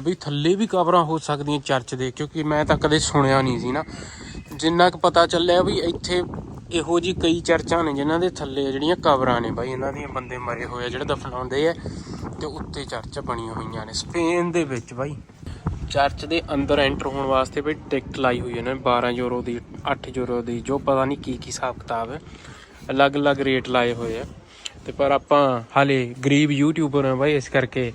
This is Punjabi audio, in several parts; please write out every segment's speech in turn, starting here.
ਬਈ ਥੱਲੇ ਵੀ ਕਬਰਾਂ ਹੋ ਸਕਦੀਆਂ ਚਰਚ ਦੇ, ਕਿਉਂਕਿ ਮੈਂ ਤਾਂ ਕਦੇ ਸੁਣਿਆ ਨਹੀਂ ਸੀ ਨਾ। ਜਿੰਨਾ ਕੁ ਪਤਾ ਚੱਲਿਆ ਵੀ ਇੱਥੇ ਇਹੋ ਜੀ ਕਈ ਚਰਚਾਂ ਨੇ ਜਿਨ੍ਹਾਂ ਦੇ ਥੱਲੇ ਜਿਹੜੀਆਂ ਕਬਰਾਂ ਨੇ ਬਾਈ, ਇਹਨਾਂ ਦੀਆਂ ਬੰਦੇ ਮਰੇ ਹੋਏ ਆ, ਜਿਹੜੇ ਦਫਨਾਉਂਦੇ ਆ ਤੇ ਉੱਤੇ ਚਰਚ ਬਣੀਆਂ ਹੋਈਆਂ ਨੇ, ਸਪੇਨ ਦੇ ਵਿੱਚ ਬਾਈ। ਚਰਚ ਦੇ ਅੰਦਰ ਐਂਟਰ ਹੋਣ ਵਾਸਤੇ ਬਈ ਟਿਕਟ ਲਾਈ ਹੋਈ ਹੈ ਨਾ 12 ਯੂਰੋ ਦੀ 8 ਯੂਰੋ ਦੀ, ਜੋ ਪਤਾ ਨਹੀਂ ਕੀ ਕੀ ਹਿਸਾਬ ਕਿਤਾਬ ਹੈ। ਅਲੱਗ-ਅਲੱਗ ਰੇਟ ਲਾਏ ਹੋਏ ਆ। ਤੇ ਪਰ ਆਪਾਂ ਹਾਲੇ ਗਰੀਬ ਯੂਟਿਊਬਰ ਆ ਬਾਈ, ਇਸ ਕਰਕੇ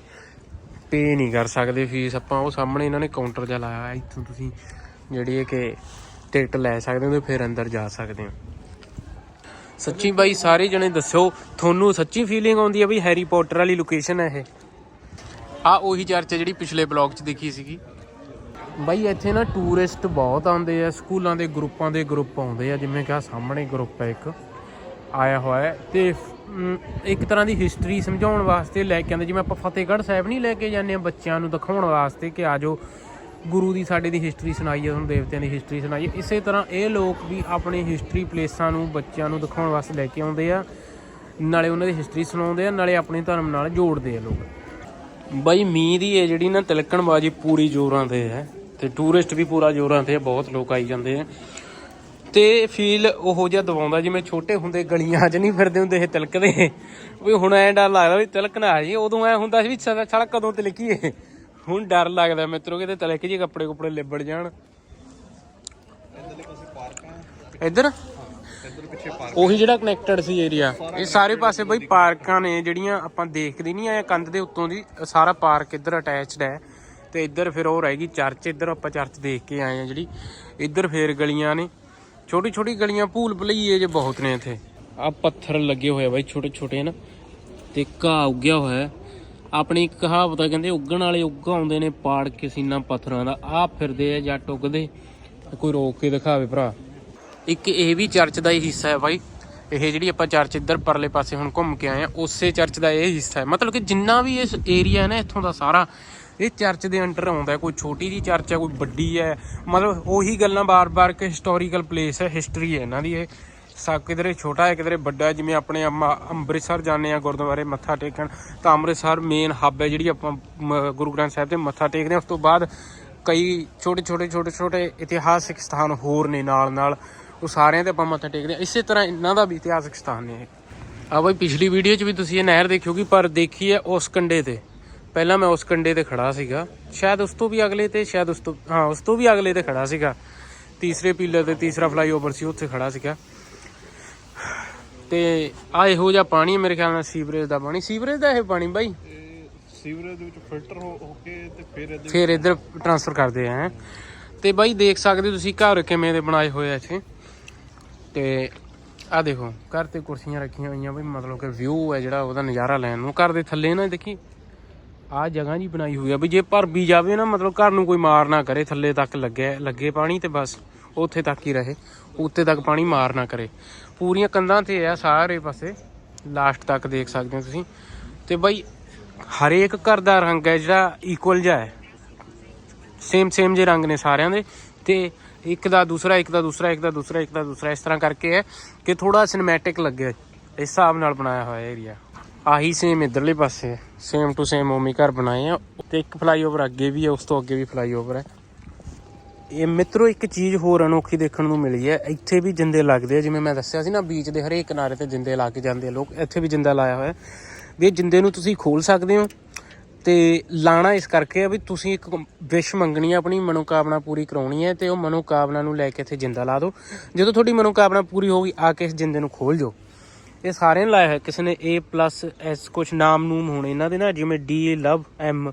ਪੇ ਨਹੀਂ ਕਰ ਸਕਦੇ ਫੀਸ ਆਪਾਂ ਉਹ ਸਾਹਮਣੇ ਇਹਨਾਂ ਨੇ ਕਾਊਂਟਰ ਜਿਹਾ ਲਾਇਆ ਹੋਇਆ, ਇੱਥੋਂ ਤੁਸੀਂ ਜਿਹੜੀ ਹੈ ਕਿ ਟਿਕਟ ਲੈ ਸਕਦੇ ਹੋ ਤੇ ਫਿਰ ਅੰਦਰ ਜਾ ਸਕਦੇ ਹੋ। ਸੱਚੀ ਬਾਈ, ਸਾਰੇ ਜਣੇ ਦੱਸਿਓ ਤੁਹਾਨੂੰ ਸੱਚੀ ਫੀਲਿੰਗ ਆਉਂਦੀ ਹੈ ਵੀ ਹੈਰੀ ਪੋਟਰ ਵਾਲੀ ਲੋਕੇਸ਼ਨ ਹੈ ਇਹ? ਆ ਉਹੀ ਚਰਚ ਜਿਹੜੀ ਪਿਛਲੇ ਬਲੌਗ 'ਚ ਦੇਖੀ ਸੀਗੀ। ਬਾਈ, ਇੱਥੇ ਨਾ ਟੂਰਿਸਟ ਬਹੁਤ ਆਉਂਦੇ ਆ, ਸਕੂਲਾਂ ਦੇ ਗਰੁੱਪਾਂ ਦੇ ਗਰੁੱਪ ਆਉਂਦੇ ਆ, ਜਿਵੇਂ ਕਿ ਆ ਸਾਹਮਣੇ ਗਰੁੱਪ ਹੈ ਇੱਕ। ਆਇਆ ਹੋਇਆ ਹੈ ਤੇ ਇੱਕ ਤਰ੍ਹਾਂ ਦੀ ਹਿਸਟਰੀ ਸਮਝਾਉਣ ਵਾਸਤੇ ਲੈ ਕੇ ਆਉਂਦੇ। ਜਿਵੇਂ ਆਪਾਂ ਫਤਿਹਗੜ੍ਹ ਸਾਹਿਬ ਨਹੀਂ ਲੈ ਕੇ ਜਾਂਦੇ ਆ ਬੱਚਿਆਂ ਨੂੰ ਦਿਖਾਉਣ ਵਾਸਤੇ ਕਿ ਆਜੋ ਗੁਰੂ ਦੀ ਸਾਡੇ ਦੀ ਹਿਸਟਰੀ ਸੁਣਾਈਏ ਤੁਹਾਨੂੰ ਦੇਵਤਿਆਂ ਦੀ ਹਿਸਟਰੀ ਸੁਣਾਈਏ ਇਸੇ ਤਰ੍ਹਾਂ ਇਹ ਲੋਕ ਵੀ ਆਪਣੀ ਹਿਸਟਰੀ ਪਲੇਸਾਂ ਨੂੰ ਬੱਚਿਆਂ ਨੂੰ ਦਿਖਾਉਣ ਵਾਸਤੇ ਲੈ ਕੇ ਆਉਂਦੇ ਆ। ਨਾਲੇ ਉਹਨਾਂ ਦੀ ਹਿਸਟਰੀ ਸੁਣਾਉਂਦੇ ਆ, ਨਾਲੇ ਆਪਣੇ ਧਰਮ ਨਾਲ ਜੋੜਦੇ ਆ ਲੋਕ। ਬਾਈ, ਮੀਂਹ ਦੀ ਇਹ ਜਿਹੜੀ ਨਾ ਤਿਲਕਣਬਾਜੀ ਪੂਰੀ ਜ਼ੋਰਾਂ ਤੇ ਹੈ ਤੇ ਟੂਰਿਸਟ ਵੀ ਪੂਰਾ ਜ਼ੋਰਾਂ ਤੇ ਬਹੁਤ ਲੋਕ ਆਈ ਜਾਂਦੇ ਆ। ਤੇ ਫੀਲ ਉਹੋ ਜਿਹਾ ਦਵਾਉਂਦਾ ਜਿਵੇਂ ਛੋਟੇ ਹੁੰਦੇ ਗਲੀਆਂ 'ਚ ਨਹੀਂ ਫਿਰਦੇ ਹੁੰਦੇ ਇਹ ਤਿਲਕਦੇ। ਵੀ ਹੁਣ ਐਂ ਡਰ ਲੱਗਦਾ ਵੀ ਤਿਲਕ ਨਾ ਆ ਜੀ ਉਦੋਂ ਐ ਹੁੰਦਾ ਸੀ ਵੀ ਸਾਲਾ ਕਦੋਂ ਤਿਲਕੀਏ। ਹੁਣ ਡਰ ਲੱਗਦਾ ਮਿੱਤਰੋ ਕਿਤੇ ਤਿਲਕ ਜੀ ਕੱਪੜੇ ਕੁਪੜੇ ਲਿਬੜ ਜਾਣ। ਇੱਧਰ? ਉਹੀ ਜਿਹੜਾ ਕਨੈਕਟਡ ਸੀ ਏਰੀਆ ਇਹ ਸਾਰੇ ਪਾਸੇ ਬਈ ਪਾਰਕਾਂ ਨੇ ਜਿਹੜੀਆਂ ਆਪਾਂ ਦੇਖਦੇ ਨਹੀਂ ਆਏ ਕੰਧ ਦੇ ਉੱਤੋਂ ਦੀ ਸਾਰਾ ਪਾਰਕ ਇੱਧਰ ਅਟੈਚਡ ਹੈ। ਤੇ ਇੱਧਰ ਫਿਰ ਉਹ ਰਹਿ ਗਈ ਚਰਚ ਇੱਧਰ ਆਪਾਂ ਚਰਚ ਦੇਖ ਕੇ ਆਏ ਆ ਜਿਹੜੀ। ਇੱਧਰ ਫੇਰ ਗਲੀਆਂ ਨੇ। ਛੋਟੀ ਛੋਟੀ ਗਲੀਆਂ ਭੂਲ ਭੁਲਈਏ ਜੇ ਬਹੁਤ ਨੇ ਇੱਥੇ। ਆ ਪੱਥਰ ਲੱਗੇ ਹੋਏ ਆ ਬਾਈ ਛੋਟੇ ਛੋਟੇ ਨਾ ਤੇ ਘਾਹ ਉੱਗਿਆ ਹੋਇਆ ਆਪਣੀ ਇੱਕ ਕਹਾਵਤ ਆ, ਕਹਿੰਦੇ ਉੱਗਣ ਵਾਲੇ ਉੱਗ ਆਉਂਦੇ ਨੇ ਪਾੜ ਕੇ ਸੀਨਾ ਪੱਥਰਾਂ ਦਾ। ਆ ਫਿਰਦੇ ਆ ਜੱਟ ਉੱਗਦੇ ਕੋਈ ਰੋਕ ਕੇ ਦਿਖਾਵੇ ਭਰਾ। ਇੱਕ ਇਹ ਵੀ ਚਰਚ ਦਾ ਹੀ ਹਿੱਸਾ ਹੈ ਬਾਈ। ਇਹ ਜਿਹੜੀ ਆਪਾਂ ਚਰਚ ਇੱਧਰ ਪਰਲੇ ਪਾਸੇ ਹੁਣ ਘੁੰਮ ਕੇ ਆਏ ਆ, ਉਸੇ ਚਰਚ ਦਾ ਇਹ ਹਿੱਸਾ ਹੈ। ਮਤਲਬ ਕਿ ਜਿੰਨਾ ਵੀ ਇਸ ਏਰੀਆ ਹੈ ਨਾ, ਇੱਥੋਂ ਦਾ ਸਾਰਾ ਇਹ ਚਰਚ ਦੇ ਅੰਡਰ ਆਉਂਦਾ ਕੋਈ ਛੋਟੀ ਜੀ ਚਰਚ ਹੈ, ਕੋਈ ਵੱਡੀ ਹੈ। ਮਤਲਬ ਉਹੀ ਗੱਲਾਂ ਬਾਰ-ਬਾਰ ਕਿ ਹਿਸਟੋਰੀਕਲ ਪਲੇਸ ਹੈ ਹਿਸਟਰੀ ਹੈ ਇਹਨਾਂ ਦੀ। ਇਹ ਸਾ ਕਿਧਰੇ ਛੋਟਾ ਹੈ, ਕਿਧਰੇ ਵੱਡਾ ਹੈ। ਜਿਵੇਂ ਆਪਣੇ ਅੰਮ੍ਰਿਤਸਰ ਜਾਂਦੇ ਆ ਗੁਰਦੁਆਰੇ ਮੱਥਾ ਟੇਕਣ, ਤਾਂ ਅੰਮ੍ਰਿਤਸਰ ਮੇਨ ਹੱਬ ਹੈ ਜਿਹੜੀ ਆਪਾਂ, ਮ- ਗੁਰੂ ਗ੍ਰੰਥ ਸਾਹਿਬ ਤੇ ਮੱਥਾ ਟੇਕਦੇ ਹਾਂ। ਉਸ ਤੋਂ ਬਾਅਦ ਕਈ ਛੋਟੇ ਛੋਟੇ ਛੋਟੇ ਛੋਟੇ ਇਤਿਹਾਸਿਕ ਸਥਾਨ ਹੋਰ ਨੇ ਨਾਲ ਨਾਲ। ਉਹ ਸਾਰਿਆਂ ਤੇ ਆਪਾਂ ਮੱਥਾ ਟੇਕਦੇ ਹਾਂ। ਇਸੇ ਤਰ੍ਹਾਂ ਇਹਨਾਂ ਦਾ ਵੀ ਇਤਿਹਾਸਿਕ ਸਥਾਨ ਨੇ। ਇਹ ਆ ਬਈ ਪਿਛਲੀ ਵੀਡੀਓ 'ਚ ਵੀ ਤੁਸੀਂ ਇਹ ਨਹਿਰ ਦੇਖਿਓਗੀ ਪਰ ਦੇਖੀ ਹੈ ਉਸ ਕੰਡੇ ਤੇ। ਪਹਿਲਾਂ ਮੈਂ ਉਸ ਕੰਡੇ ਤੇ ਖੜਾ ਸੀਗਾ। ਸ਼ਾਇਦ ਉਸ ਤੋਂ ਵੀ ਅਗਲੇ ਤੇ ਸ਼ਾਇਦ ਉਸ ਤੋਂ ਹਾਂ ਉਸ ਤੋਂ ਵੀ ਅਗਲੇ ਤੇ ਖੜਾ ਸੀਗਾ। ਤੀਸਰੇ ਪੀਲਰ ਤੇ ਤੀਸਰਾ ਫਲਾਈਓਵਰ ਸੀ ਉੱਥੇ ਖੜਾ ਸੀਗਾ। ਤੇ ਆ ਇਹੋ ਜਿਹਾ ਪਾਣੀ ਮੇਰੇ ਖਿਆਲ ਨਾਲ ਸੀਵਰੇਜ ਦਾ ਪਾਣੀ। ਸੀਵਰੇਜ ਦਾ ਇਹ ਪਾਣੀ ਬਾਈ? ਇਹ ਸੀਵਰੇਜ ਦੇ ਵਿੱਚ ਫਿਲਟਰ ਹੋ ਹੋ ਕੇ ਤੇ ਫਿਰ ਇਹਦੇ ਫਿਰ ਇੱਧਰ ਟ੍ਰਾਂਸਫਰ ਕਰਦੇ ਆ। ਤੇ ਬਾਈ ਦੇਖ ਸਕਦੇ ਹੋ ਤੁਸੀਂ ਘਰ ਕਿਵੇਂ ਦੇ ਬਣਾਏ ਹੋਏ ਆ ਇੱਥੇ। ਤੇ ਆ ਦੇਖੋ ਘਰ ਤੇ ਕੁਰਸੀਆਂ ਰੱਖੀਆਂ ਹੋਈਆਂ ਬਈ ਮਤਲਬ ਕਿ ਵਿਊ ਹੈ ਜਿਹੜਾ ਉਹਦਾ ਨਜ਼ਾਰਾ ਲੈਣ ਨੂੰ। ਘਰ ਦੇ ਥੱਲੇ ਨਾ ਦੇਖੀ ਆਹ ਜਗ੍ਹਾ ਜੀ ਬਣਾਈ ਹੋਈ ਆ ਵੀ ਜੇ ਭਰ ਵੀ ਜਾਵੇ ਨਾ, ਮਤਲਬ ਘਰ ਨੂੰ ਕੋਈ ਮਾਰ ਨਾ ਕਰੇ, ਥੱਲੇ ਤੱਕ ਲੱਗੇ ਲੱਗੇ ਪਾਣੀ ਤੇ ਬਸ, ਉੱਥੇ ਤੱਕ ਹੀ ਰਹੇ, ਉੱਤੇ ਤੱਕ ਪਾਣੀ ਮਾਰ ਨਾ ਕਰੇ। ਪੂਰੀਆਂ ਕੰਧਾਂ ਤੇ ਆ ਸਾਰੇ ਪਾਸੇ ਲਾਸਟ ਤੱਕ ਦੇਖ ਸਕਦੇ ਹੋ ਤੁਸੀਂ। ਤੇ ਬਾਈ, ਹਰੇਕ ਘਰ ਦਾ ਰੰਗ ਹੈ ਜਿਹੜਾ ਇਕੁਅਲ ਜਿਹਾ ਹੈ। ਸੇਮ ਸੇਮ ਜੇ ਰੰਗ ਨੇ ਸਾਰਿਆਂ ਦੇ। ਤੇ ਇੱਕ ਦਾ ਦੂਸਰਾ, ਇੱਕ ਦਾ ਦੂਸਰਾ, ਇੱਕ ਦਾ ਦੂਸਰਾ, ਇੱਕ ਦਾ ਦੂਸਰਾ, ਇਸ ਤਰ੍ਹਾਂ ਕਰਕੇ ਹੈ ਕਿ ਥੋੜਾ ਸਿਨੇਮੈਟਿਕ ਲੱਗੇ ਇਸ ਹਿਸਾਬ ਨਾਲ ਬਣਾਇਆ ਹੋਇਆ ਏਰੀਆ ਆਹੀ ਸੇਮ ਇਧਰਲੇ ਪਾਸੇ ਹੈ। ਸੇਮ ਟੂ ਸੇਮ ਓਮੀ ਘਰ ਬਣਾਏ ਆ। ਤੇ ਇੱਕ ਫਲਾਈਓਵਰ ਅੱਗੇ ਵੀ ਹੈ ਉਸ ਤੋਂ ਅੱਗੇ ਵੀ ਫਲਾਈਓਵਰ ਹੈ ਇਹ ਮਿੱਤਰੋ, ਇੱਕ ਚੀਜ਼ ਹੋਰ ਅਨੋਖੀ ਦੇਖਣ ਨੂੰ ਮਿਲੀ ਹੈ। ਇੱਥੇ ਵੀ ਜਿੰਦੇ ਲੱਗਦੇ ਆ, ਜਿਵੇਂ ਮੈਂ ਦੱਸਿਆ ਸੀ ਨਾ ਬੀਚ ਦੇ ਹਰੇਕ ਕਿਨਾਰੇ ਤੇ ਜਿੰਦੇ ਲਾ ਕੇ ਜਾਂਦੇ ਆ। ਲੋਕ ਇੱਥੇ ਵੀ ਜਿੰਦਾ ਲਾਇਆ ਹੋਇਆ। ਵੀ ਇਹ ਜਿੰਦੇ ਨੂੰ ਤੁਸੀਂ ਖੋਲ ਸਕਦੇ ਹੋ। ਤੇ ਲਾਣਾ ਇਸ ਕਰਕੇ ਆ ਵੀ ਤੁਸੀਂ ਇੱਕ ਵਿਸ਼ ਮੰਗਣੀ ਹੈ ਆਪਣੀ ਮਨੋਕਾਮਨਾ ਪੂਰੀ ਕਰਾਉਣੀ ਹੈ ਤੇ ਉਹ ਮਨੋਕਾਮਨਾ ਨੂੰ ਲੈ ਕੇ ਇੱਥੇ ਜਿੰਦਾ ਲਾ ਦਿਓ। ਜਦੋਂ ਤੁਹਾਡੀ ਮਨੋਕਾਮਨਾ ਪੂਰੀ ਹੋ ਗਈ, ਆ ਕੇ ਇਸ ਜਿੰਦੇ ਨੂੰ ਖੋਲ ਜਾਓ ਇਹ ਸਾਰਿਆਂ ਨੇ ਲਾਇਆ ਹੋਇਆ। ਕਿਸੇ ਨੇ A+ S ਕੁਝ ਨਾਮ ਨੂਮ ਹੋਣੇ, ਇਹਨਾਂ ਦੇ ਨਾ ਜਿਵੇਂ D ਲਵ M,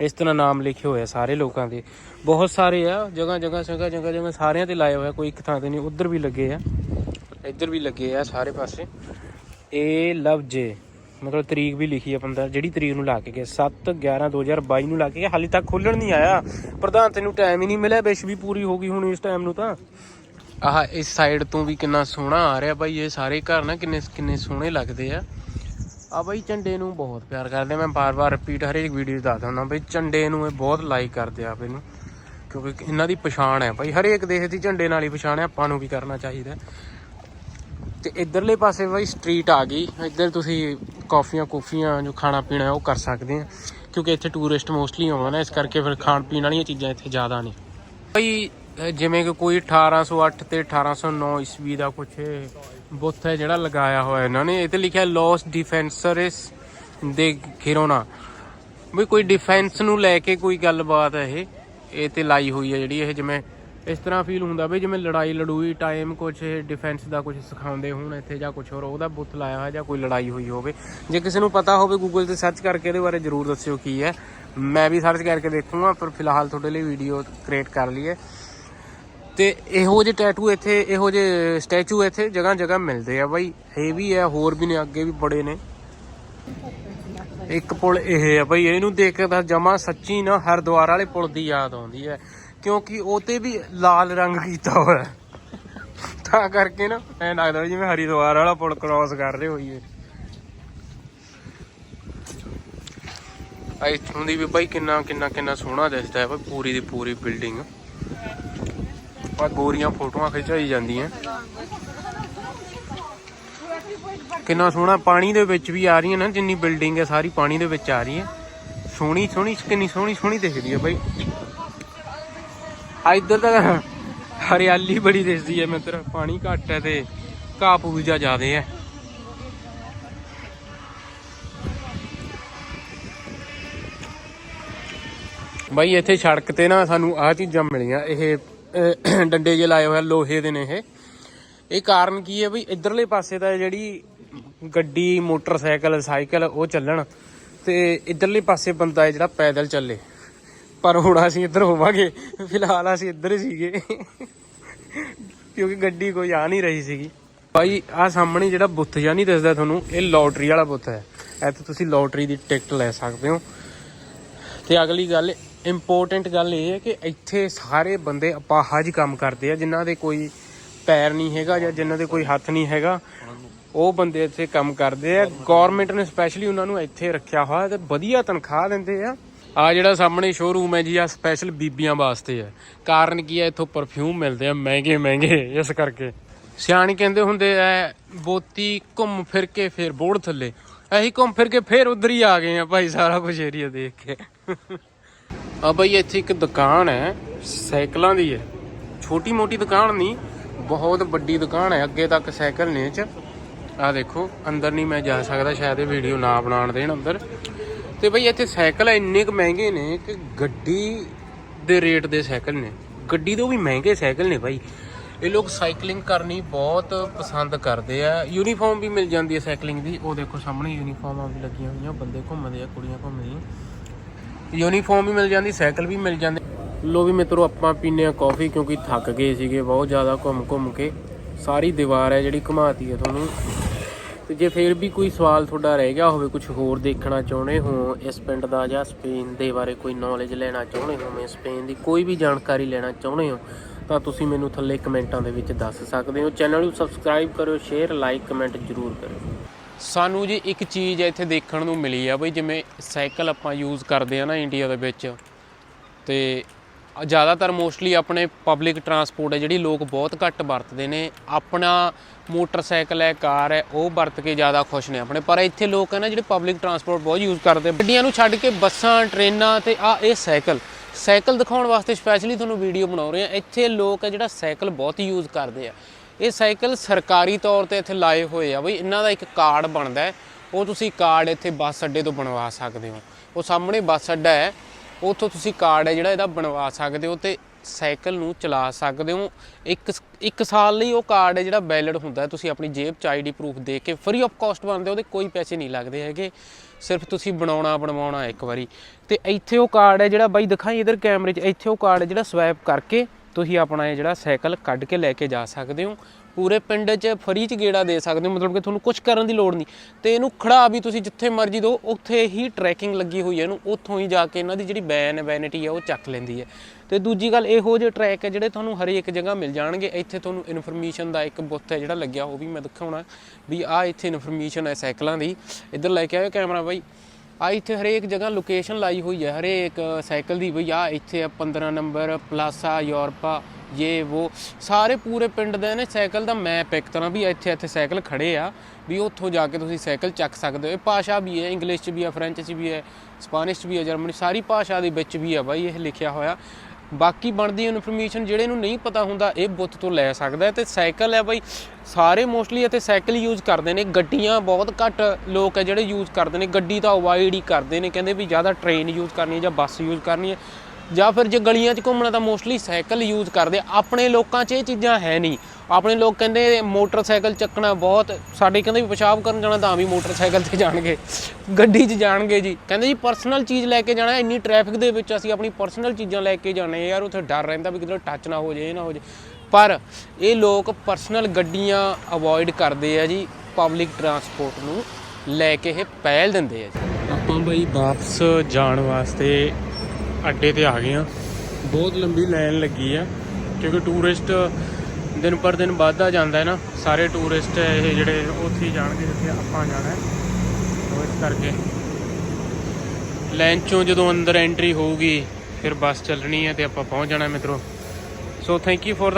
ਇਸ ਤਰ੍ਹਾਂ ਨਾਮ ਲਿਖੇ ਹੋਏ ਆ ਸਾਰੇ ਲੋਕਾਂ ਦੇ। ਬਹੁਤ ਸਾਰੇ ਆ, ਜਗ੍ਹਾ ਜਗ੍ਹਾ ਜਗ੍ਹਾ ਜਗ੍ਹਾ ਜਗ੍ਹਾ ਸਾਰਿਆਂ ਤੇ ਲਾਇਆ ਹੋਇਆ, ਕੋਈ ਇੱਕ ਥਾਂ ਤੇ ਨਹੀਂ, ਉਧਰ ਵੀ ਲੱਗੇ ਆ। ਇੱਧਰ ਵੀ ਲੱਗੇ ਆ ਸਾਰੇ ਪਾਸੇ। ਏ ਲਵ ਜੇ ਮਤਲਬ ਤਰੀਕ ਵੀ ਲਿਖੀ ਆ ਬੰਦਾ, ਜਿਹੜੀ ਤਰੀਕ ਨੂੰ ਲਾ ਕੇ ਗਿਆ। 7 11 2022 ਨੂੰ ਲਾ ਕੇ ਗਿਆ, ਹਾਲੇ ਤੱਕ ਖੋਲਣ ਨਹੀਂ ਆਇਆ। ਪ੍ਰਧਾਨ, ਤੈਨੂੰ ਟਾਈਮ ਹੀ ਨਹੀਂ ਮਿਲਿਆ ਵਿਸ਼ ਵੀ ਪੂਰੀ ਹੋ ਗਈ ਹੁਣ ਇਸ ਟਾਈਮ ਨੂੰ ਤਾਂ। ਆਹ ਇਸ ਸਾਈਡ ਤੋਂ ਵੀ ਕਿੰਨਾ ਸੋਹਣਾ ਆ ਰਿਹਾ ਬਾਈ, ਇਹ ਸਾਰੇ ਘਰ ਨਾ ਕਿੰਨੇ ਕਿੰਨੇ ਸੋਹਣੇ ਲੱਗਦੇ ਆ। ਆ ਬਾਈ ਝੰਡੇ ਨੂੰ ਬਹੁਤ ਪਿਆਰ ਕਰਦੇ ਮੈਂ ਬਾਰ-ਬਾਰ ਰਿਪੀਟ ਹਰੇਕ ਵੀਡੀਓ 'ਚ ਦੱਸਦਾ ਹੁੰਦਾ ਬਈ, ਝੰਡੇ ਨੂੰ ਇਹ ਬਹੁਤ ਲਾਈਕ ਕਰਦੇ ਆ ਇਹਨੂੰ, ਕਿਉਂਕਿ ਇਹਨਾਂ ਦੀ ਪਛਾਣ ਹੈ ਬਾਈ। ਹਰੇਕ ਦੇਸ਼ ਦੀ ਝੰਡੇ ਨਾਲ ਹੀ ਪਛਾਣ ਹੈ, ਆਪਾਂ ਨੂੰ ਵੀ ਕਰਨਾ ਚਾਹੀਦਾ ਹੈ। ਤੇ ਇਧਰਲੇ ਪਾਸੇ ਬਾਈ ਸਟਰੀਟ ਆ ਗਈ। ਇੱਧਰ ਤੁਸੀਂ ਕਾਫੀਆਂ ਕੂਫੀਆਂ ਜੋ ਖਾਣਾ ਪੀਣਾ ਉਹ ਕਰ ਸਕਦੇ ਆ, ਕਿਉਂਕਿ ਇੱਥੇ ਟੂਰਿਸਟ ਮੋਸਟਲੀ ਆਉਂਦੇ ਨੇ, ਇਸ ਕਰਕੇ ਫਿਰ ਖਾਣ ਪੀਣ ਵਾਲੀਆਂ ਚੀਜ਼ਾਂ ਇੱਥੇ ਜ਼ਿਆਦਾ ਨੇ। ਬਈ ਜਿਵੇਂ ਕਿ ਕੋਈ 1808 ਤੇ 1809 ਈਸਵੀ ਦਾ ਕੁਝ ਬੁੱਤ ਹੈ ਜਿਹੜਾ ਲਗਾਇਆ ਹੋਇਆ ਇਹਨਾਂ ਨੇ, ਇਹ ਤੇ ਲਿਖਿਆ ਲੋਸ ਡਿਫੈਂਸਰਸ ਦੇ ਖਿਰੋਨਾ ਵੀ ਕੋਈ ਡਿਫੈਂਸ ਨੂੰ ਲੈ ਕੇ ਕੋਈ ਗੱਲਬਾਤ ਹੈ ਇਹ ਇਹ ਤੇ ਲਾਈ ਹੋਈ ਹੈ ਜਿਹੜੀ ਇਹ ਜਿਵੇਂ ਇਸ ਤਰ੍ਹਾਂ ਫੀਲ ਹੁੰਦਾ ਵੀ ਜਿਵੇਂ ਲੜਾਈ ਲੜੂਈ ਟਾਈਮ ਕੁਝ ਡਿਫੈਂਸ ਦਾ ਕੁਝ ਸਿਖਾਉਂਦੇ ਹੋਣ ਇੱਥੇ ਜਾਂ ਕੁਝ ਹੋਰ, ਉਹਦਾ ਬੁੱਤ ਲਾਇਆ ਹੋਇਆ ਜਾਂ ਕੋਈ ਲੜਾਈ ਹੋਈ ਹੋਵੇ। ਜੇ ਕਿਸੇ ਨੂੰ ਪਤਾ ਹੋਵੇ ਗੂਗਲ ਤੇ ਸਰਚ ਕਰਕੇ ਇਹਦੇ ਬਾਰੇ ਜਰੂਰ ਦੱਸਿਓ ਕੀ ਹੈ। ਮੈਂ ਵੀ ਸਰਚ ਕਰਕੇ ਦੇਖੂੰਗਾ, ਪਰ ਫਿਲਹਾਲ ਤੁਹਾਡੇ ਲਈ ਵੀਡੀਓ ਕ੍ਰੀਏਟ ਕਰ ਲਈ ਹੈ ਤੇ ਇਹੋ ਜਿਹੇ ਟੈਟੂ ਇੱਥੇ, ਇਹੋ ਜਿਹੇ ਸਟੈਚੂ ਇੱਥੇ ਜਗ੍ਹਾ ਜਗ੍ਹਾ ਮਿਲਦੇ ਆ ਬਾਈ। ਇਹ ਵੀ ਹੈ ਹੋਰ ਵੀ ਨੇ, ਅੱਗੇ ਵੀ ਬੜੇ ਨੇ। ਇੱਕ ਪੁਲ ਇਹ ਆ ਬਈ, ਇਹਨੂੰ ਦੇਖ ਕੇ ਤਾਂ ਜਮਾ ਸੱਚੀ ਨਾ ਹਰਿਦੁਆਰ ਵਾਲੇ ਪੁਲ ਦੀ ਯਾਦ ਆਉਂਦੀ ਹੈ ਕਿਉਂਕਿ ਉਹ ਤੇ ਵੀ ਲਾਲ ਰੰਗ ਕੀਤਾ ਹੋਇਆ। ਤਾਂ ਕਰਕੇ ਨਾ, ਐ ਲੱਗਦਾ ਜਿਵੇਂ ਹਰਿਦੁਆਰ ਵਾਲਾ ਪੁਲ ਕ੍ਰਾਸ ਕਰ ਰਹੇ ਹੋਈਏ। ਆ ਇੱਥੋਂ ਦੀ ਵੀ ਬਾਈ ਕਿੰਨਾ ਕਿੰਨਾ ਕਿੰਨਾ ਸੋਹਣਾ ਦਿਸਦਾ ਹੈ ਬਈ, ਪੂਰੀ ਦੀ ਪੂਰੀ ਬਿਲਡਿੰਗ ਆ ਗੋਰੀਆਂ ਫੋਟੋਆਂ ਖਿਚਾਈ ਜਾਂਦੀਆਂ। ਕਿੰਨਾ ਸੋਹਣਾ ਪਾਣੀ ਦੇ ਵਿੱਚ ਵੀ ਆ ਰਹੀਆਂ ਨਾ, ਜਿੰਨੀ ਬਿਲਡਿੰਗ ਹੈ, ਸਾਰੀ ਪਾਣੀ ਦੇ ਵਿੱਚ ਆ ਰਹੀ ਹੈ। ਸੋਹਣੀ ਸੋਹਣੀ, ਕਿੰਨੀ ਸੋਹਣੀ ਸੋਹਣੀ ਦਿਖਦੀ ਹੈ ਬਾਈ। ਆ ਇੱਧਰ ਤਾਂ ਹਰਿਆਲੀ ਬੜੀ ਦਿਸਦੀ ਹੈ ਮਿੱਤਰ ਪਾਣੀ ਘੱਟ ਹੈ ਤੇ ਘਾਹ ਪੂਜਾ ਜ਼ਿਆਦੇ ਹੈ। ਬਾਈ, ਇੱਥੇ ਸੜਕ ਤੇ ਨਾ ਸਾਨੂੰ ਆਹ ਚੀਜ਼ਾਂ ਮਿਲੀਆਂ, ਇਹ ਡੰਡੇ ਜੇ ਲਾਏ ਹੋਏ ਆ, ਲੋਹੇ ਦੇ ਨੇ ਇਹ। ਇਹ ਕਾਰਨ ਕੀ ਹੈ ਵੀ ਇਧਰਲੇ ਪਾਸੇ ਤਾਂ ਜਿਹੜੀ ਗੱਡੀ ਮੋਟਰਸਾਈਕਲ ਸਾਈਕਲ ਉਹ ਚੱਲਣ ਤੇ ਇਧਰਲੇ ਪਾਸੇ ਬੰਦਾ ਹੈ ਜਿਹੜਾ ਪੈਦਲ ਚੱਲੇ। ਪਰ ਹੁਣ ਅਸੀਂ ਇੱਧਰ ਹੋਵਾਂਗੇ ਫਿਲਹਾਲ ਅਸੀਂ ਇੱਧਰ ਹੀ ਸੀਗੇ। ਕਿਉਂਕਿ ਗੱਡੀ ਕੋਈ ਆ ਨਹੀਂ ਰਹੀ ਸੀਗੀ। ਭਾਈ ਆ ਸਾਹਮਣੇ ਜਿਹੜਾ ਬੁੱਥ ਜਿਹਾ ਨਹੀਂ ਦਿਸਦਾ ਤੁਹਾਨੂੰ ਇਹ ਲੋਟਰੀ ਵਾਲਾ ਬੁੱਥ ਹੈ। ਇੱਥੇ ਤੁਸੀਂ ਲੋਟਰੀ ਦੀ ਟਿਕਟ ਲੈ ਸਕਦੇ ਹੋ। ਤੇ ਅਗਲੀ ਗੱਲ ਇੰਪੋਰਟੈਂਟ ਗੱਲ ਇਹ ਹੈ ਕਿ ਇੱਥੇ ਸਾਰੇ ਬੰਦੇ ਅਪਾਹਜ ਕੰਮ ਕਰਦੇ ਆ, ਜਿਨ੍ਹਾਂ ਦੇ ਕੋਈ ਪੈਰ ਨਹੀਂ ਹੈਗਾ ਜਾਂ ਜਿਨ੍ਹਾਂ ਦੇ ਕੋਈ ਹੱਥ ਨਹੀਂ ਹੈਗਾ, ਉਹ ਬੰਦੇ ਇੱਥੇ ਕੰਮ ਕਰਦੇ ਆ। ਗਵਰਨਮੈਂਟ ਨੇ ਸਪੈਸ਼ਲੀ ਉਹਨਾਂ ਨੂੰ ਇੱਥੇ ਰੱਖਿਆ ਹੋਇਆ ਤੇ ਵਧੀਆ ਤਨਖਾਹ ਦਿੰਦੇ ਆ। ਆ ਜਿਹੜਾ ਸਾਹਮਣੇ ਸ਼ੋਰੂਮ ਹੈ ਜੀ, ਆ ਸਪੈਸ਼ਲ ਬੀਬੀਆਂ ਵਾਸਤੇ ਹੈ ਕਾਰਨ ਕੀ ਹੈ ਇੱਥੋਂ ਪਰਫਿਊਮ ਮਿਲਦੇ ਆ ਮਹਿੰਗੇ ਮਹਿੰਗੇ, ਇਸ ਕਰਕੇ। ਸਿਆਣੇ ਕਹਿੰਦੇ ਹੁੰਦੇ ਆ, ਬੋਤੀ ਘੁੰਮ ਫਿਰ ਕੇ ਫਿਰ ਬੋੜ ਥੱਲੇ। ਅਸੀਂ ਘੁੰਮ ਫਿਰ ਕੇ ਫਿਰ ਉਧਰ ਹੀ ਆ ਗਏ ਆ ਭਾਈ, ਸਾਰਾ ਕੁਝ ਏਰੀਆ ਦੇਖ ਕੇ। ਆ ਬਈ ਇੱਥੇ ਇੱਕ ਦੁਕਾਨ ਹੈ, ਸਾਈਕਲਾਂ ਦੀ ਹੈ। ਛੋਟੀ ਮੋਟੀ ਦੁਕਾਨ ਨਹੀਂ, ਬਹੁਤ ਵੱਡੀ ਦੁਕਾਨ ਹੈ, ਅੱਗੇ ਤੱਕ ਸਾਈਕਲ ਨੇ ਚ। ਆ ਦੇਖੋ, ਅੰਦਰ ਨਹੀਂ ਮੈਂ ਜਾ ਸਕਦਾ, ਸ਼ਾਇਦ ਇਹ ਵੀਡੀਓ ਨਾ ਬਣਾਉਣ ਦੇਣ ਅੰਦਰ। ਤੇ ਬਈ ਇੱਥੇ ਸਾਈਕਲ ਇੰਨੇ ਕੁ ਮਹਿੰਗੇ ਨੇ ਕਿ ਗੱਡੀ ਦੇ ਰੇਟ ਦੇ ਸਾਈਕਲ ਨੇ। ਗੱਡੀ ਤੋਂ ਵੀ ਮਹਿੰਗੇ ਸਾਈਕਲ ਨੇ ਬਾਈ। ਇਹ ਲੋਕ ਸਾਈਕਲਿੰਗ ਕਰਨੀ ਬਹੁਤ ਪਸੰਦ ਕਰਦੇ ਆ। ਯੂਨੀਫਾਰਮ ਵੀ ਮਿਲ ਜਾਂਦੀ ਹੈ ਸਾਈਕਲਿੰਗ ਦੀ। ਉਹ ਦੇਖੋ ਸਾਹਮਣੇ ਯੂਨੀਫਾਰਮਾਂ ਵੀ ਲੱਗੀਆਂ ਹੋਈਆਂ ਬੰਦੇ ਘੁੰਮਦੇ ਆ, ਕੁੜੀਆਂ ਘੁੰਮਦੀਆਂ। ਯੂਨੀਫਾਰਮ ਵੀ ਮਿਲ ਜਾਂਦੀ, ਸਾਈਕਲ ਵੀ ਮਿਲ ਜਾਂਦੇ। ਲੋ ਵੀ ਮਿੱਤਰੋ, ਆਪਾਂ ਪੀਨੇ ਆ ਕਾਫੀ ਕਿਉਂਕਿ ਥੱਕ ਗਏ ਸੀਗੇ, ਬਹੁਤ ਜ਼ਿਆਦਾ ਘੁੰਮ ਘੁੰਮ ਕੇ। ਸਾਰੀ ਦੀਵਾਰ ਹੈ ਜਿਹੜੀ ਘੁਮਾਤੀ ਹੈ ਤੁਹਾਨੂੰ। ਤੇ ਜੇ ਫੇਰ ਵੀ ਕੋਈ ਸਵਾਲ ਤੁਹਾਡਾ ਰਹਿ ਗਿਆ ਹੋਵੇ ਕੁਝ ਹੋਰ ਦੇਖਣਾ ਚਾਹੁੰਦੇ ਹੋ ਇਸ ਪਿੰਡ ਦਾ ਜਾਂ ਸਪੇਨ ਦੇ ਬਾਰੇ ਕੋਈ ਨੌਲੇਜ ਲੈਣਾ ਚਾਹੁੰਦੇ ਹੋ, ਮੈਂ ਸਪੇਨ ਦੀ ਕੋਈ ਵੀ ਜਾਣਕਾਰੀ ਲੈਣਾ ਚਾਹੁੰਦੇ ਹੋ, ਤਾਂ ਤੁਸੀਂ ਮੈਨੂੰ ਥੱਲੇ ਕਮੈਂਟਾਂ ਦੇ ਵਿੱਚ ਦੱਸ ਸਕਦੇ ਹੋ। ਚੈਨਲ ਨੂੰ ਸਬਸਕ੍ਰਾਈਬ ਕਰਿਓ ਸ਼ੇਅਰ ਲਾਈਕ ਕਮੈਂਟ ਜ਼ਰੂਰ ਕਰਿਓ। ਸਾਨੂੰ ਜੀ ਇੱਕ ਚੀਜ਼ ਇੱਥੇ ਦੇਖਣ ਨੂੰ ਮਿਲੀ ਆ ਬਈ ਜਿਵੇਂ ਸਾਈਕਲ ਆਪਾਂ ਯੂਜ਼ ਕਰਦੇ ਆ ਨਾ ਇੰਡੀਆ ਦੇ ਵਿੱਚ, ਤੇ ਜ਼ਿਆਦਾਤਰ ਮੋਸਟਲੀ ਆਪਣੇ ਪਬਲਿਕ ਟਰਾਂਸਪੋਰਟ ਹੈ ਜਿਹੜੀ ਲੋਕ ਬਹੁਤ ਘੱਟ ਵਰਤਦੇ ਨੇ। ਆਪਣਾ ਮੋਟਰਸਾਈਕਲ ਹੈ, ਕਾਰ ਹੈ, ਉਹ ਵਰਤ ਕੇ ਜ਼ਿਆਦਾ ਖੁਸ਼ ਨੇ ਆਪਣੇ। ਪਰ ਇੱਥੇ ਲੋਕ ਹੈ ਨਾ ਜਿਹੜੇ ਪਬਲਿਕ ਟਰਾਂਸਪੋਰਟ ਬਹੁਤ ਯੂਜ਼ ਕਰਦੇ ਗੱਡੀਆਂ ਨੂੰ ਛੱਡ ਕੇ ਬੱਸਾਂ, ਟ੍ਰੇਨਾਂ ਤੇ ਆ ਇਹ ਸਾਈਕਲ। ਸਾਈਕਲ ਦਿਖਾਉਣ ਵਾਸਤੇ ਸਪੈਸ਼ਲੀ ਤੁਹਾਨੂੰ ਵੀਡੀਓ ਬਣਾ ਰਹੇ ਆ। ਇੱਥੇ ਲੋਕ ਹੈ ਜਿਹੜਾ ਸਾਈਕਲ ਬਹੁਤ ਯੂਜ਼ ਕਰਦੇ ਆ। ਇਹ ਸਾਈਕਲ ਸਰਕਾਰੀ ਤੌਰ ਤੇ ਇੱਥੇ ਲਾਏ ਹੋਏ ਆ। ਬਈ ਇਹਨਾਂ ਦਾ ਇੱਕ ਕਾਰਡ ਬਣਦਾ ਉਹ ਤੁਸੀਂ ਕਾਰਡ ਇੱਥੇ ਬੱਸ ਅੱਡੇ ਤੋਂ ਬਣਵਾ ਸਕਦੇ ਹੋ। ਉਹ ਸਾਹਮਣੇ ਬੱਸ ਅੱਡਾ ਹੈ। ਉੱਥੋਂ ਤੁਸੀਂ ਕਾਰਡ ਹੈ ਜਿਹੜਾ ਇਹਦਾ ਬਣਵਾ ਸਕਦੇ ਹੋ ਤੇ ਸਾਈਕਲ ਨੂੰ ਚਲਾ ਸਕਦੇ ਹੋ। ਇੱਕ ਇੱਕ ਸਾਲ ਲਈ ਉਹ ਕਾਰਡ ਹੈ ਜਿਹੜਾ ਵੈਲਿਡ ਹੁੰਦਾ ਤੁਸੀਂ ਆਪਣੀ ਜੇਬ 'ਚ ਆਈਡੀ ਪ੍ਰੂਫ ਦੇ ਕੇ ਫ੍ਰੀ ਆਫ ਕਾਸਟ ਬਣਦੇ ਉਹਦੇ ਕੋਈ ਪੈਸੇ ਨਹੀਂ ਲੱਗਦੇ ਹੈਗੇ। ਸਿਰਫ ਤੁਸੀਂ ਬਣਾਉਣਾ, ਬਣਵਾਉਣਾ ਇੱਕ ਵਾਰੀ। ਤੇ ਇੱਥੇ ਉਹ ਕਾਰਡ ਹੈ ਜਿਹੜਾ, ਬਾਈ ਦਿਖਾਈ ਇਧਰ ਕੈਮਰੇ 'ਚ, ਇੱਥੇ ਉਹ ਕਾਰਡ ਹੈ ਜਿਹੜਾ ਸਵੈਪ ਕਰਕੇ ਤੁਸੀਂ ਆਪਣਾ ਇਹ ਜਿਹੜਾ ਸਾਈਕਲ ਕੱਢ ਕੇ ਲੈ ਕੇ ਜਾ ਸਕਦੇ ਹੋ। ਪੂਰੇ ਪਿੰਡ 'ਚ ਫਰੀ 'ਚ ਗੇੜਾ ਦੇ ਸਕਦੇ ਹੋ, ਮਤਲਬ ਕਿ ਤੁਹਾਨੂੰ ਕੁਝ ਕਰਨ ਦੀ ਲੋੜ ਨਹੀਂ। ਤੇ ਇਹਨੂੰ ਖੜਾ ਵੀ ਤੁਸੀਂ ਜਿੱਥੇ ਮਰਜ਼ੀ ਦੋ, ਉੱਥੇ ਹੀ ਟਰੈਕਿੰਗ ਲੱਗੀ ਹੋਈ ਹੈ ਇਹਨੂੰ, ਉੱਥੋਂ ਹੀ ਜਾ ਕੇ ਇਹਨਾਂ ਦੀ ਜਿਹੜੀ ਬੈਨ ਵੈਨਿਟੀ ਹੈ ਉਹ ਚੱਕ ਲੈਂਦੀ ਹੈ। ਤੇ ਦੂਜੀ ਗੱਲ, ਇਹੋ ਜਿਹੇ ਟਰੈਕ ਹੈ ਜਿਹੜੇ ਤੁਹਾਨੂੰ ਹਰੇਕ ਜਗ੍ਹਾ ਮਿਲ ਜਾਣਗੇ। ਇੱਥੇ ਤੁਹਾਨੂੰ ਇਨਫੋਰਮੇਸ਼ਨ ਦਾ ਇੱਕ ਬੁੱਤ ਹੈ ਜਿਹੜਾ ਲੱਗਿਆ, ਉਹ ਵੀ ਮੈਂ ਦਿਖਾਉਣਾ। ਵੀ ਆ ਇੱਥੇ ਇਨਫੋਰਮੇਸ਼ਨ ਹੈ ਸਾਈਕਲਾਂ ਦੀ। ਇੱਧਰ ਲੈ ਕੇ ਆਇਓ ਕੈਮਰਾ ਬਾਈ। ਆ ਇੱਥੇ ਹਰੇਕ ਜਗ੍ਹਾ ਲੋਕੇਸ਼ਨ ਲਾਈ ਹੋਈ ਹੈ, ਹਰੇਕ ਸਾਈਕਲ ਦੀ ਬਈ ਆ ਇੱਥੇ ਆ 15 ਨੰਬਰ ਪਲਾਸਾ ਯੂਰਪਾ ਇਹ ਉਹ ਸਾਰੇ ਪੂਰੇ ਪਿੰਡ ਦੇ ਨੇ ਸਾਈਕਲ ਦਾ ਮੈਪ ਇੱਕ ਤਰ੍ਹਾਂ ਵੀ ਇੱਥੇ ਇੱਥੇ ਸਾਈਕਲ ਖੜੇ ਆ, ਵੀ ਉੱਥੋਂ ਜਾ ਕੇ ਤੁਸੀਂ ਸਾਈਕਲ ਚੱਕ ਸਕਦੇ ਹੋ। ਇਹ ਭਾਸ਼ਾ ਵੀ ਹੈ ਇੰਗਲਿਸ਼ 'ਚ ਵੀ ਹੈ ਫ੍ਰੈਂਚ 'ਚ ਵੀ ਹੈ ਸਪੈਨਿਸ਼ 'ਚ ਵੀ ਹੈ ਜਰਮਨੀ ਸਾਰੀ ਭਾਸ਼ਾ ਦੇ ਵਿੱਚ ਵੀ ਆ ਬਾਈ ਇਹ ਲਿਖਿਆ ਹੋਇਆ। ਬਾਕੀ ਬਣਦੀ ਇਨਫੋਰਮੇਸ਼ਨ ਜਿਹੜੇ ਨੂੰ ਨਹੀਂ ਪਤਾ ਹੁੰਦਾ, ਇਹ ਬੁੱਤ ਤੋਂ ਲੈ ਸਕਦਾ ਹੈ ਤੇ ਸਾਈਕਲ ਹੈ ਬਾਈ, ਸਾਰੇ ਮੋਸਟਲੀ ਇੱਥੇ ਸਾਈਕਲ ਯੂਜ਼ ਕਰਦੇ ਨੇ, ਗੱਡੀਆਂ ਬਹੁਤ ਘੱਟ ਲੋਕ ਹੈ ਜਿਹੜੇ ਯੂਜ਼ ਕਰਦੇ ਨੇ, ਗੱਡੀ ਤਾਂ ਅਵਾਇਡ ਹੀ ਕਰਦੇ ਨੇ, ਕਹਿੰਦੇ ਵੀ ਜ਼ਿਆਦਾ ਟ੍ਰੇਨ ਯੂਜ਼ ਕਰਨੀ ਹੈ ਜਾਂ ਬੱਸ ਯੂਜ਼ ਕਰਨੀ ਹੈ, ਜਾਂ ਫਿਰ ਜੇ ਗਲੀਆਂ 'ਚ ਘੁੰਮਣਾ ਤਾਂ ਮੋਸਟਲੀ ਸਾਈਕਲ ਯੂਜ਼ ਕਰਦੇ, ਆਪਣੇ ਲੋਕਾਂ 'ਚ ਇਹ ਚੀਜ਼ਾਂ ਹੈ ਨਹੀਂ। ਆਪਣੇ ਲੋਕ ਕਹਿੰਦੇ ਮੋਟਰਸਾਈਕਲ ਚੱਕਣਾ ਬਹੁਤ, ਸਾਡੇ ਕਹਿੰਦੇ ਵੀ ਪਿਸ਼ਾਬ ਕਰਨ ਜਾਣਾ ਤਾਂ ਵੀ ਮੋਟਰਸਾਈਕਲ ਤੇ ਜਾਣਗੇ, ਗੱਡੀ 'ਚ ਜਾਣਗੇ ਜੀ। ਕਹਿੰਦੇ ਜੀ ਪਰਸਨਲ ਚੀਜ਼ ਲੈ ਕੇ ਜਾਣਾ, ਇੰਨੀ ਟ੍ਰੈਫਿਕ ਦੇ ਵਿੱਚ ਅਸੀਂ ਆਪਣੀ ਪਰਸਨਲ ਚੀਜ਼ਾਂ ਲੈ ਕੇ ਜਾਣੇ ਯਾਰ, ਉੱਥੇ ਡਰ ਰਹਿੰਦਾ ਵੀ ਕਿਤੇ ਟੱਚ ਨਾ ਹੋ ਜਾਏ, ਇਹ ਨਾ ਹੋ ਜਾਏ। ਪਰ ਇਹ ਲੋਕ ਪਰਸਨਲ ਗੱਡੀਆਂ ਅਵੋਇਡ ਕਰਦੇ ਆ ਜੀ ਪਬਲਿਕ ਟਰਾਂਸਪੋਰਟ ਨੂੰ ਲੈ ਕੇ ਇਹ ਪਹਿਲ ਦਿੰਦੇ ਆ ਜੀ। ਆਪਾਂ ਬਈ ਵਾਪਸ ਜਾਣ ਵਾਸਤੇ ਅੱਡੇ ਤੇ ਆ ਗਏ ਆ ਬਹੁਤ ਲੰਬੀ ਲਾਈਨ ਲੱਗੀ ਆ, ਕਿਉਂਕਿ ਟੂਰਿਸਟ ਦਿਨ ਪਰ ਦਿਨ ਵੱਧਦਾ ਜਾਂਦਾ ਹੈ ਨਾ, ਸਾਰੇ ਟੂਰਿਸਟ ਇਹ ਜਿਹੜੇ ਉੱਥੇ ਜਾਣਗੇ ਜਿੱਥੇ ਆਪਾਂ ਜਾਣਾ ਹੈ। ਇਸ ਕਰਕੇ ਲਾਈਨ ਚੋਂ ਜਦੋਂ ਅੰਦਰ ਐਂਟਰੀ ਹੋਊਗੀ, ਫਿਰ ਬੱਸ ਚੱਲਣੀ ਹੈ ਤੇ ਆਪਾਂ ਪਹੁੰਚ ਜਾਣਾ ਮਿੱਤਰੋ। So thank you for the